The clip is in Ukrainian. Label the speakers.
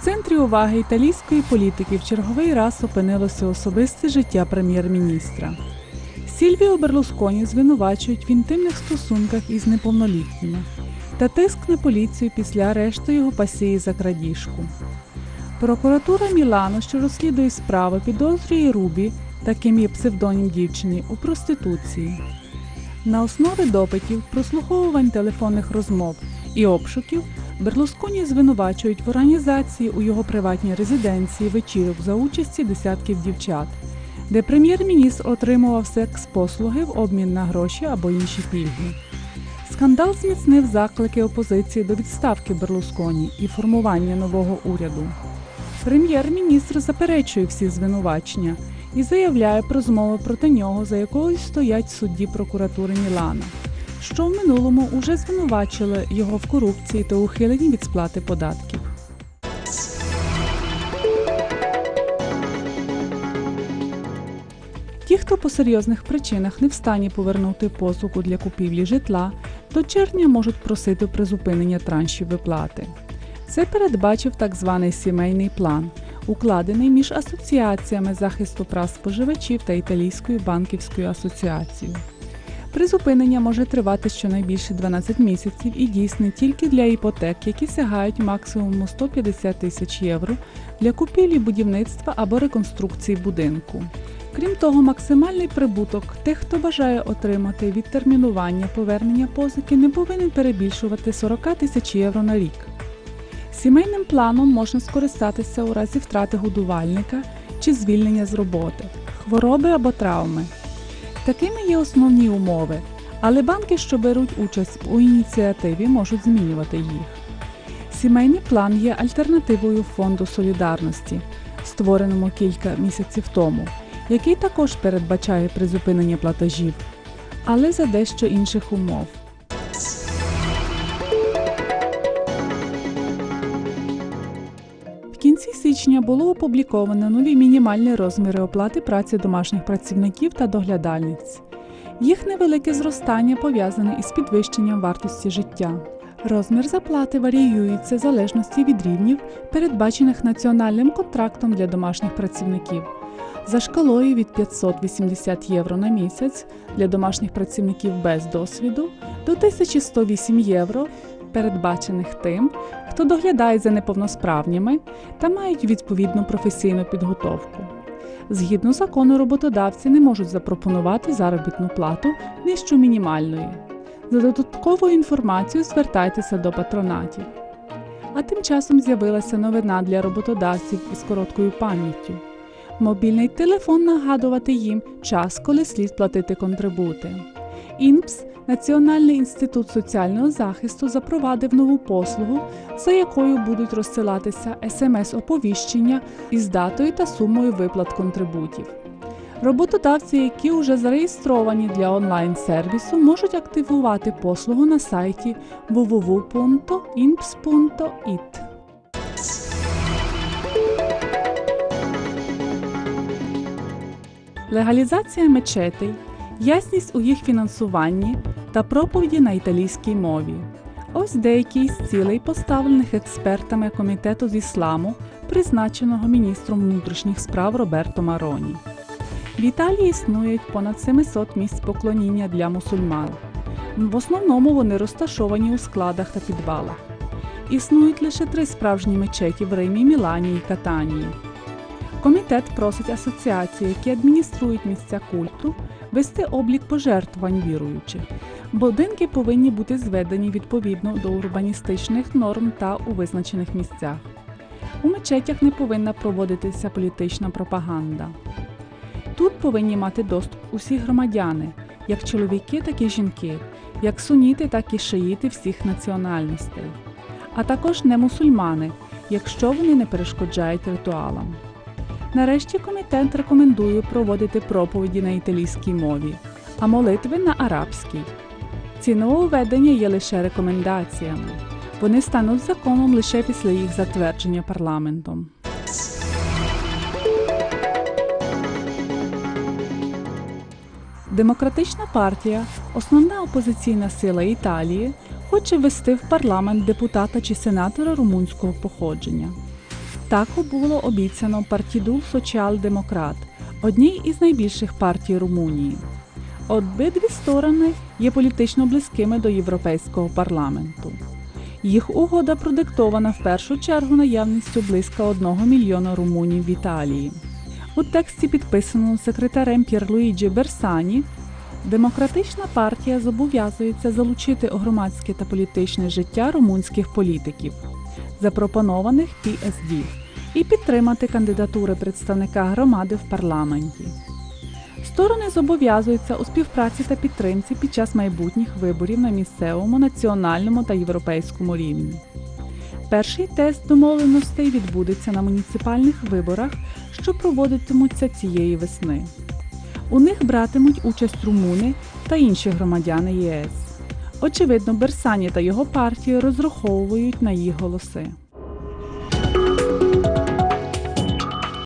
Speaker 1: центрі уваги італійської політики в черговий раз опинилося особисте життя прем'єр-міністра. Сільвіо Берлусконі звинувачують в інтимних стосунках із неповнолітніми та тиск на поліцію після арешту його пасії за крадіжку. Прокуратура Мілану, що розслідує справи, підозрює Рубі, таким є псевдонім дівчини, у проституції. На основі допитів, прослуховувань телефонних розмов і обшуків Берлусконі звинувачують в організації у його приватній резиденції вечірок за участі десятків дівчат, де прем'єр-міністр отримував секс-послуги в обмін на гроші або інші пільги. Скандал зміцнив заклики опозиції до відставки Берлусконі і формування нового уряду. Прем'єр-міністр заперечує всі звинувачення і заявляє про змови проти нього, за якою стоять судді прокуратури Мілана, що в минулому уже звинувачили його в корупції та ухиленні від сплати податків. Ті, хто по серйозних причинах не в стані повернути послугу для купівлі житла, до червня можуть просити призупинення траншів виплати. Це передбачив так званий сімейний план, укладений між асоціаціями захисту прав споживачів та Італійською банківською асоціацією. Призупинення може тривати щонайбільше 12 місяців і дійсне тільки для іпотек, які сягають максимуму 150 тисяч євро для купівлі будівництва або реконструкції будинку. Крім того, максимальний прибуток тих, хто бажає отримати відтермінування повернення позики, не повинен перебільшувати 40 тисяч євро на рік. Сімейним планом можна скористатися у разі втрати годувальника чи звільнення з роботи, хвороби або травми. Такими є основні умови, але банки, що беруть участь у ініціативі, можуть змінювати їх. Сімейний план є альтернативою фонду солідарності, створеному кілька місяців тому, який також передбачає призупинення платежів, але за дещо інших умов. Січня було опубліковано нові мінімальні розміри оплати праці домашніх працівників та доглядальниць. Їх невелике зростання пов'язане із підвищенням вартості життя. Розмір заплати варіюється в залежності від рівнів, передбачених національним контрактом для домашніх працівників. За шкалою від 580 євро на місяць для домашніх працівників без досвіду до 1108 євро, передбачених тим, хто доглядає за неповносправніми та мають відповідну професійну підготовку. Згідно закону, роботодавці не можуть запропонувати заробітну плату нижчу мінімальної. За додатковою інформацією звертайтеся до патронатів. А тим часом з'явилася новина для роботодавців із короткою пам'яттю. Мобільний телефон нагадувати їм час, коли слід платити контрибути. ІНПС Національний інститут соціального захисту запровадив нову послугу, за якою будуть розсилатися смс-оповіщення із датою та сумою виплат контрибутів. Роботодавці, які вже зареєстровані для онлайн-сервісу, можуть активувати послугу на сайті www.inps.it. Легалізація мечетей, ясність у їх фінансуванні та проповіді на італійській мові. Ось деякі з цілей, поставлених експертами комітету з ісламу, призначеного міністром внутрішніх справ Роберто Мароні. В Італії існують понад 700 місць поклоніння для мусульман. В основному вони розташовані у складах та підвалах. Існують лише три справжні мечеті в Римі, Мілані і Катанії. Комітет просить асоціації, які адмініструють місця культу, вести облік пожертвувань віруючих. Будинки повинні бути зведені відповідно до урбаністичних норм та у визначених місцях. У мечетях не повинна проводитися політична пропаганда. Тут повинні мати доступ усі громадяни, як чоловіки, так і жінки, як суніти, так і шиїти всіх національностей, а також не мусульмани, якщо вони не перешкоджають ритуалам. Нарешті комітет рекомендує проводити проповіді на італійській мові, а молитви на арабській. Ці нововведення є лише рекомендаціями. Вони стануть законом лише після їх затвердження парламентом. Демократична партія, основна опозиційна сила Італії, хоче ввести в парламент депутата чи сенатора румунського походження. Так було обіцяно Партіду Соціал-Демократ, одній із найбільших партій Румунії. Обидві сторони є політично близькими до Європейського парламенту. Їх угода продиктована в першу чергу наявністю близько 1 мільйона румунів в Італії. У тексті, підписаному секретарем П'єрлуїджі Берсані, Демократична партія зобов'язується залучити громадське та політичне життя румунських політиків, запропонованих PSD, і підтримати кандидатури представника громади в парламенті. Сторони зобов'язуються у співпраці та підтримці під час майбутніх виборів на місцевому, національному та європейському рівні. Перший тест домовленостей відбудеться на муніципальних виборах, що проводитимуться цієї весни. У них братимуть участь румуни та інші громадяни ЄС. Очевидно, Берсані та його партії розраховують на їх голоси.